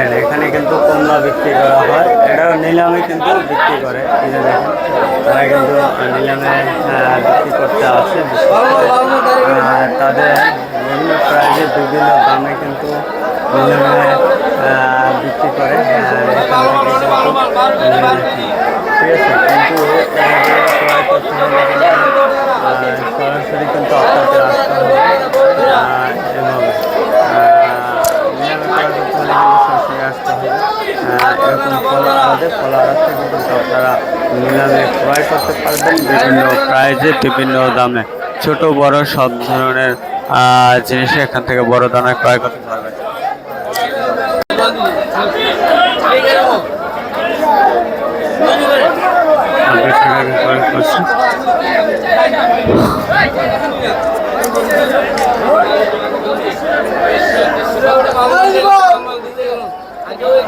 এখানে কিন্তু কমলা বিক্রি করা হয়। এটাও নিলামে কিন্তু বিক্রি করে। যে দেখেন, তারা কিন্তু নিলামে বিক্রি করতে আসে। তাদের বিভিন্ন প্রাইজে বিভিন্ন দামে কিন্তু নিলামে বিক্রি করে। ঠিক আছে, কিন্তু সরাসরি কিন্তু আপনাদের আসতে ফল কলা ফল কিন্তু আপনারা নিলামে ক্রয় করতে পারবেন বিভিন্ন প্রাইজে, বিভিন্ন দামে। ছোট, বড় সব ধরনের জিনিস এখান থেকে বড় দামে ক্রয় করতে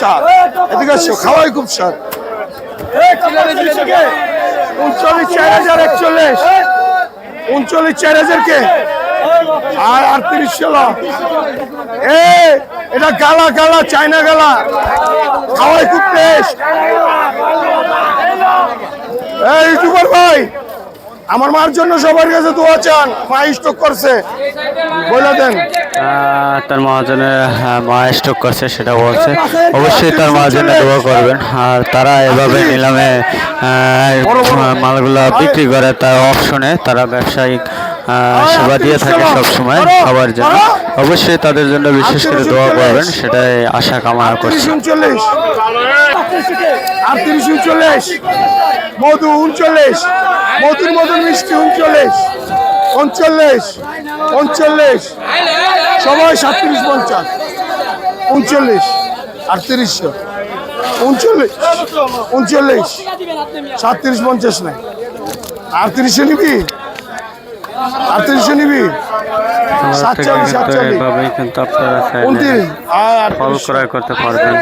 স্বাদ এদিকে খাওয়াই খুব স্বাদ। উনচল্লিশ হাজার একচল্লিশ। উনচল্লিশ চার হাজার কে আর আটত্রিশ ষোলো। এ, এটা গালা গালা, চায়না গালা। খাওয়াই খুব টেস্ট। এই ভাই। আমার মার জন্য সবার কাছে দোয়া চান মা স্টক করছে। বলে দেন। তার মহাজনের মা স্টক করছে সেটা বলছে। অবশ্যই তার মহাজনে দোয়া করবেন। আর তারা এভাবে নিলামে মালগুলো বিক্রি করে তার অপশনে তারা ব্যবসায়িক সেবা দিয়ে থাকে সব সময় সবার জন্য। অবশ্যই তাদের জন্য বিশেষ করে দোয়া করবেন সেটাই আশা কামনা করছি। উনচল্লিশ। আটত্রিশ উনচল্লিশ। মধু উনচল্লিশ। মধুর মধুর মিষ্টি উনচল্লিশ। উনচল্লিশ। উনচল্লিশ। সবাই সাতত্রিশ পঞ্চাশ। উনচল্লিশ। আটত্রিশশো। উনচল্লিশ। উনচল্লিশ। সাতত্রিশ পঞ্চাশ নাই। আটত্রিশশো নিবি? আটত্রিশশো নিবি? সাতচল্লিশ সাতচল্লিশ উনত্রিশ। আর ফল ক্রয় করতে পারবেন।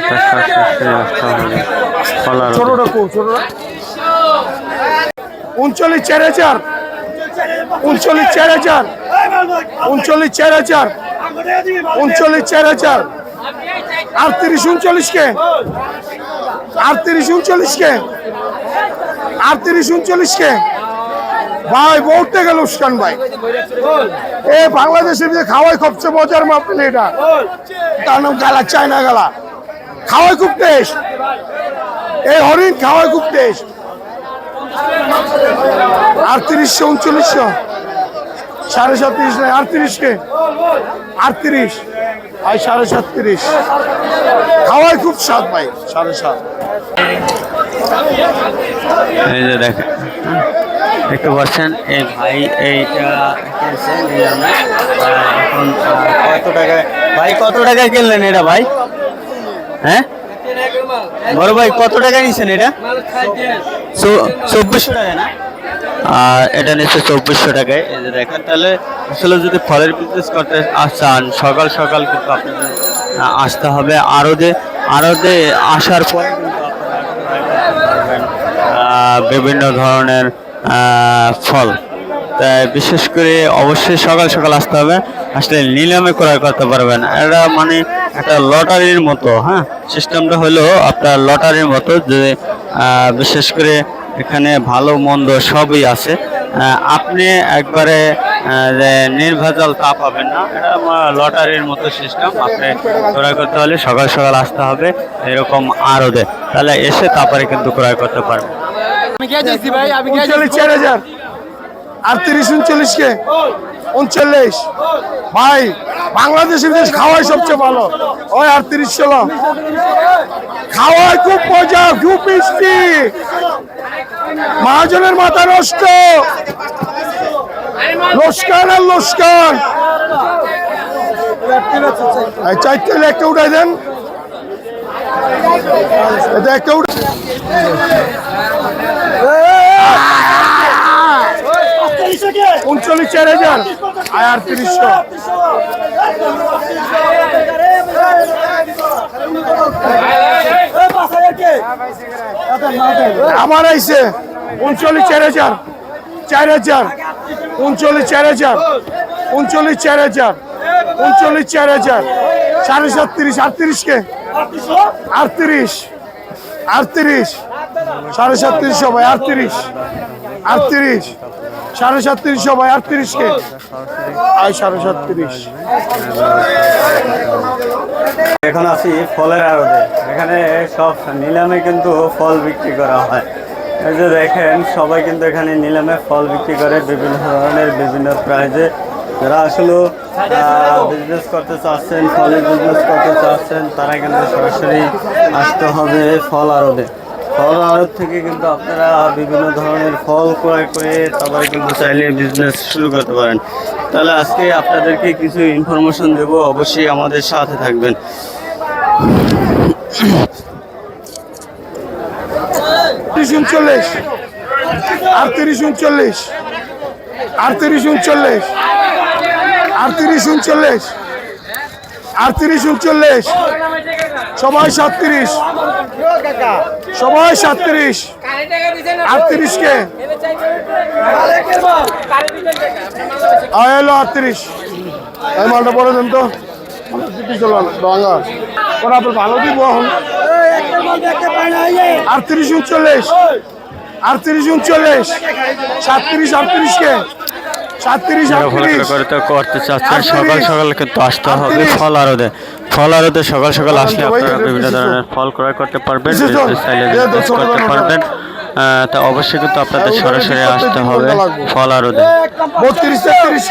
ছোটটা কো ছোটটা। উনচল্লিশ চার হাজার। উনচল্লিশ চার হাজার। উনচল্লিশ চার হাজার। উনচল্লিশ চার হাজার। আটত্রিশ উনচল্লিশ কে? আটত্রিশ উনচল্লিশ কে? আটত্রিশ উনচল্লিশ কে? ভাই, বলতে গেল উস্কান ভাই। এ, বাংলাদেশের যে খাওয়াই সবচেয়ে মজার মাপলে এটা। তার নাম গালা, চায়না গালা। খাওয়াই খুব টেস্ট এই হরিণ, খাওয়াই খুব টেস্ট আটত্রিশশো, উনচল্লিশশো। সাড়ে সাতত্রিশ নয়, আটত্রিশকে। আটত্রিশ। ভাই, সাড়ে সাতত্রিশ। খাওয়াই খুব স্বাদ, ভাই, সাড়ে সাত। এই যে এই ভাই এইটা এখন কত টাকায়, ভাই কত টাকায় কিনলেন এটা, ভাই? হ্যাঁ? বড় ভাই কত টাকা নিছেন এটা? চব্বিশশো টাকা না? আর এটা নিচ্ছে চব্বিশশো টাকায়। এই যে দেখেন তাহলে আসলে যদি ফলের বিজনেস করতে চান সকাল সকাল কিন্তু আপনাদের আসতে হবে। আরও যে আসার পরে কিন্তু আহ, বিভিন্ন ধরনের ফল। বিশেষ করে অবশ্যই সকাল সকাল আসতে হবে। আসলে নিলামে ক্রয় করতে পারবেন এটা মানে একটা লটারির মতো হ্যাঁ? সিস্টেমটা হলো আপনার লটারির মতো যে বিশেষ করে এখানে ভালো মন্দ সবই আছে। আপনি একবারে নির্ভেজাল তা পাবেন না। এটা লটারির মতো সিস্টেম। আপনি ক্রয় করতে হলে সকাল সকাল আসতে হবে এরকম আরও দেয় তাহলে এসে তারপরে কিন্তু ক্রয় করতে পারবেন। উনচল্লিশ চার হাজার। আটত্রিশ উনচল্লিশ কে? উনচল্লিশ। ভাই, বাংলাদেশের দেশ খাওয়াই সবচেয়ে ভালো। ওই আটত্রিশ ষোলো। খাওয়াই খুব মজা, খুব মিষ্টি। মহাজনের মাথা নষ্ট। লস্কান আর লস্কান চারটে একটা উঠাই দেন। একটা উঠা উনচল্লিশ, চার হাজার। আর আটত্রিশশো আমার আইসে উনচল্লিশ, চার হাজার। চার হাজার। উনচল্লিশ, চার হাজার। উনচল্লিশ, চার হাজার। উনচল্লিশ, চার হাজার। সাড়ে সাতত্রিশ আটত্রিশ কে আটত্রিশ। আটত্রিশ। সাড়ে সাতত্রিশ সবাই আটত্রিশ। আটত্রিশ। সাড়ে সাতত্রিশ সবাই আটত্রিশ কে আয়, সাড়ে সাতত্রিশ। এখন আছি ফলের আড়তে। এখানে সব নিলামে কিন্তু ফল বিক্রি করা হয়। এই যে দেখেন, সবাই কিন্তু এখানে নিলামে ফল বিক্রি করে বিভিন্ন ধরনের, বিভিন্ন প্রাইজে যারা আসলে বিজনেস করতে চাচ্ছেন, ফলের বিজনেস করতে চাচ্ছেন, তারা কিন্তু সরাসরি আসতে হবে ফল আড়তে। ফল আড়ত থেকে কিন্তু আপনারা বিভিন্ন ধরনের ফল ক্রয় করে তারপরে কিন্তু চাইলে বিজনেস শুরু করতে পারেন। তাহলে আজকে আপনাদেরকে কিছু ইনফরমেশন দেবো, অবশ্যই আমাদের সাথে থাকবেন। উনচল্লিশ। আটত্রিশ উনচল্লিশ। আটত্রিশ উনচল্লিশ। আটত্রিশ উনচল্লিশ। আটত্রিশ উনচল্লিশ। সবাই সাতত্রিশ। সবাই সাতত্রিশ। আটত্রিশ কে? এলো আটত্রিশ। মালটা পরে দেন তো। ভালো দিব আটত্রিশ উনচল্লিশ। আটত্রিশ উনচল্লিশ। সাতত্রিশ, আটত্রিশ কে? করতে করতে চাচ্ছেন সকাল সকাল কিন্তু আসতে হবে। ফল আরদে ফল আরদে সকাল সকাল আসলে আপনারা বিভিন্ন ধরনের ফল ক্রয় করতে পারবেন করতে পারবেন। তা অবশ্যই কিন্তু আপনাদের সরাসরি আসতে হবে। ফল আরদে বত্রিশ তেত্রিশ।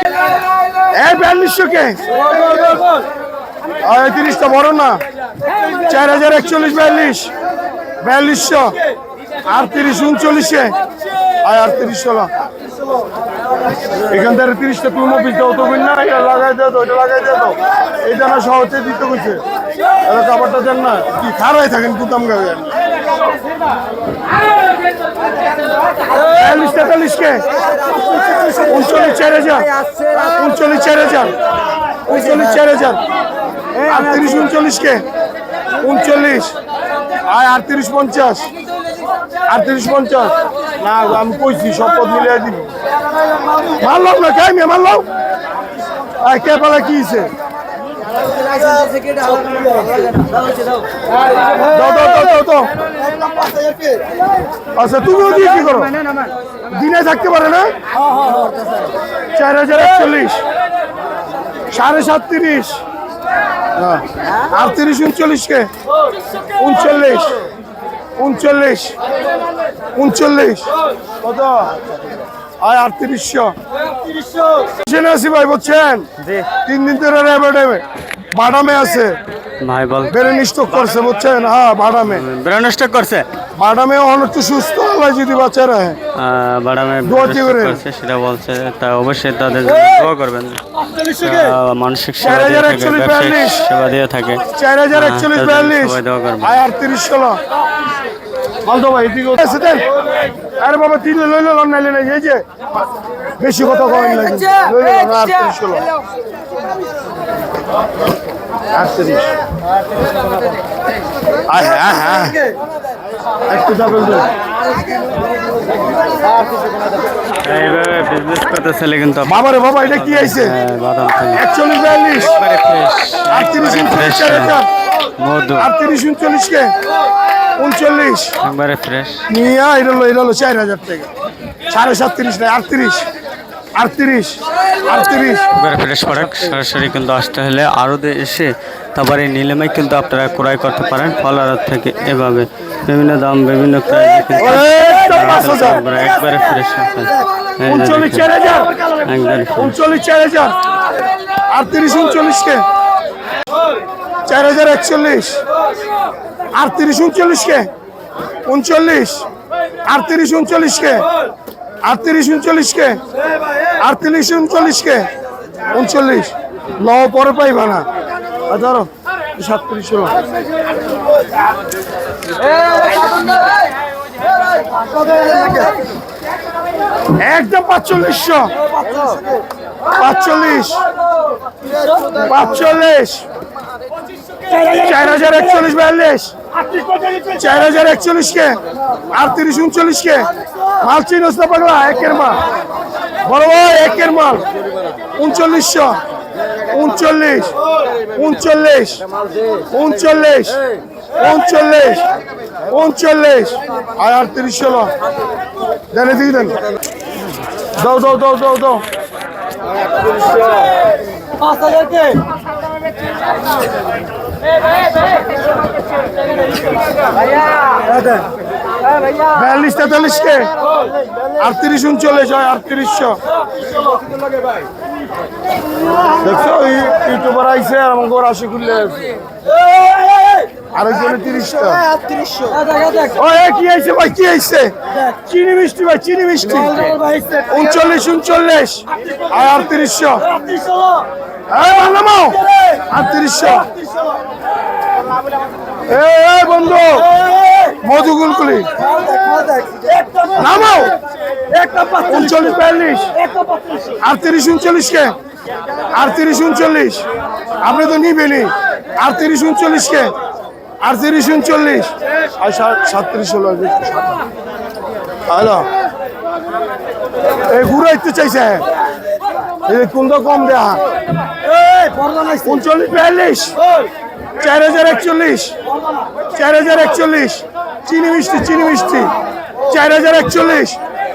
এই বিয়াল্লিশশো কে তিরিশটা বড় না। চার হাজার একচল্লিশ বিয়াল্লিশ। বিয়াল্লিশশো। আটত্রিশ উনচল্লিশে। আয় আটত্রিশ ষোলো। এখান থেকে তিরিশটা তুমি অফিস দাও তো না, এটা লাগাই দেও, তো এটা লাগাই দেও, তো। এটা না সহজে দিতে কইছে। এটা খাবারটা দেন না। কি খারাই থাকেন কুতাম গাবে তেতাল্লিশ কে? চার চার হাজার। উনচল্লিশ, চার হাজার। আটত্রিশ উনচল্লিশ কে? আটত্রিশ পঞ্চাশ। আটত্রিশ পঞ্চাশ। না, আমি কইছি সব পদ মিলিয়ে দিবি। মারলাম না, কে মেয়ে মারলাম? আয়, কে পালা কি আচ্ছা তুমিও দিয়ে কি করো? দিনে থাকতে পারে না? চার হাজার একচল্লিশ। সাড়ে সাতত্রিশ। হ্যাঁ। আটত্রিশ উনচল্লিশ কে? উনচল্লিশ। উনচল্লিশ। উনচল্লিশ। কত আয় আটত্রিশশো সেখানে আছি ভাই বুঝছেন? তিন দিন ধরে র্যাবেডে বাদামে আছে। বল। ব্রেন করছে বুঝছেন? হ্যাঁ বাদামে। ব্রেন স্টক করছে? বাদামে অন সুস্থ আল্লাহ যদি বাচ্চারা হ্যাঁ বাড়ামে করছে সেটা বলছে। তা অবশ্যই তাদের দোয়া করবেন। মানসিক সেবা চার দিয়ে হাজার থাকে চার হাজার হ্যাঁ, একচল্লিশ বিয়াল্লিশ। আয় আটত্রিশ ষোলো। মালতো ভাই এদিকে আরে বাবা তিন লইল লন নাইলে নাই এই যে বেশি কথা কমেন লাগে। লইল লন আটত্রিশ ষোলো আটত্রিশ। আয় হ্যাঁ হ্যাঁ একটু ডাবল দেন এইভাবে বিজনেস করতে চলে কিন্তু বাবা রে বাবা এটা কি আইছে আহ, একচল্লিশ বিয়াল্লিশ। আটত্রিশ উনচল্লিশ হাজার মধু। আটত্রিশ উনচল্লিশ কে? উনচল্লিশ। একবারে ফ্রেশ নিয়ে এটা হলো এটা হলো চার হাজার টাকা। সাড়ে সাতত্রিশ না আটত্রিশ। আটত্রিশ আটত্রিশ। একবারে ফ্রেশ প্রোডাক্ট সরাসরি কিন্তু আসতে হলে আরও এসে তারপরে নিলামে কিন্তু আপনারা ক্রয় করতে পারেন ফলার থেকে এভাবে। বিভিন্ন দাম বিভিন্ন প্রাইজে কিন্তু একবারে- ফ্রেশ উনচল্লিশ চার হাজার। উনচল্লিশ চার হাজার। আটত্রিশ উনচল্লিশ কে? চার হাজার একচল্লিশ। আটত্রিশ উনচল্লিশকে উনচল্লিশ। আটত্রিশ উনচল্লিশকে আটত্রিশ উনচল্লিশকে আটত্রিশ উনচল্লিশকে উনচল্লিশ। ল পরে পাইবা না। ধরো। সাতত্রিশ একদম পাঁচচল্লিশশো। পাঁচচল্লিশ। পাঁচচল্লিশ। চার হাজার একচল্লিশ, বিয়াল্লিশ। চার হাজার একচল্লিশ কে আটত্রিশ উনচল্লিশ কে মাল চিনস না পাগলা, একের মাল। বড় ভাই একের মাল। উনচল্লিশশো, উনচল্লিশ উনচল্লিশ উনচল্লিশ উনচল্লিশ উনচল্লিশ। আর আটত্রিশ ষোলো। দেন এদিকে দেন। দাও দাও দাও দাও দাও। বিয়াল্লিশ তেতাল্লিশ কে আটত্রিশ উনচল্লিশ হয় আটত্রিশশো দেখছ ইউটিউবার আইসে আর আমাকে ওর আশি করলে আরেকজনে তিরিশটা। ও এ কি আইছে ভাই? কি আইছে চিনি মিষ্টি ভাই চিনি মিষ্টি। উনচল্লিশ উনচল্লিশ। আর আটত্রিশশো আটত্রিশশো এ বন্ধু। মধু গুলকুলি। নামাও উনচল্লিশ বিয়াল্লিশ। আটত্রিশ উনচল্লিশ কে আটত্রিশ উনচল্লিশ। আপনি তো নিবেনি আটত্রিশ উনচল্লিশ কে আটত্রিশ উনচল্লিশ। আর সাতত্রিশ হলো হ্যালো। এই ঘুরে একটু চাইছে। এই কোনটা কম দেয়া। উনচল্লিশ বিয়াল্লিশ। চার হাজার একচল্লিশ। চার হাজার একচল্লিশ। চিনি মিষ্টি চিনি মিষ্টি। চার হাজার একচল্লিশ।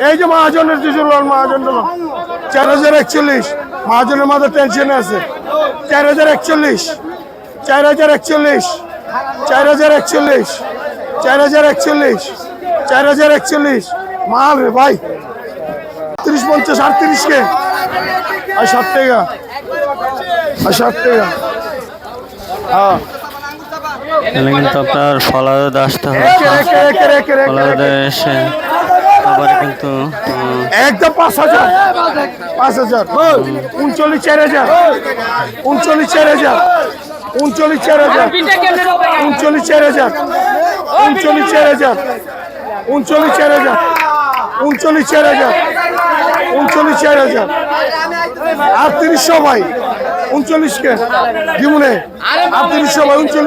এই যে মহাজনের যে জুড়লাম মহাজন চার হাজার একচল্লিশ। মহাজনের মাথায় টেনশনে আছে। চার হাজার একচল্লিশ। চার হাজার একচল্লিশ। চার হাজার একচল্লিশ চার হাজার একচল্লিশ চার হাজার একচল্লিশ। মাল রে ভাই। তিরিশ পঞ্চাশ আটত্রিশ কে? আর ষাট টাকা। আর ষাট টাকা। হ্যাঁ। কিন্তু আপনার ফলারদ আসতে হবে। এসে কিন্তু একদম পাঁচ হাজার। পাঁচ হাজার। উনচল্লিশ চার হাজার। উনচল্লিশ চার হাজার। উনচল্লিশ, চার হাজার। উনচল্লিশ, চার হাজার। উনচল্লিশ, চার হাজার। উনচল্লিশ, চার হাজার। উনচল্লিশ, চার হাজার। উনচল্লিশ চার হাজার আটত্রিশশো ভাই। উনচল্লিশকে। জীবনে আটত্রিশশো ভাই, উনচল্লিশ।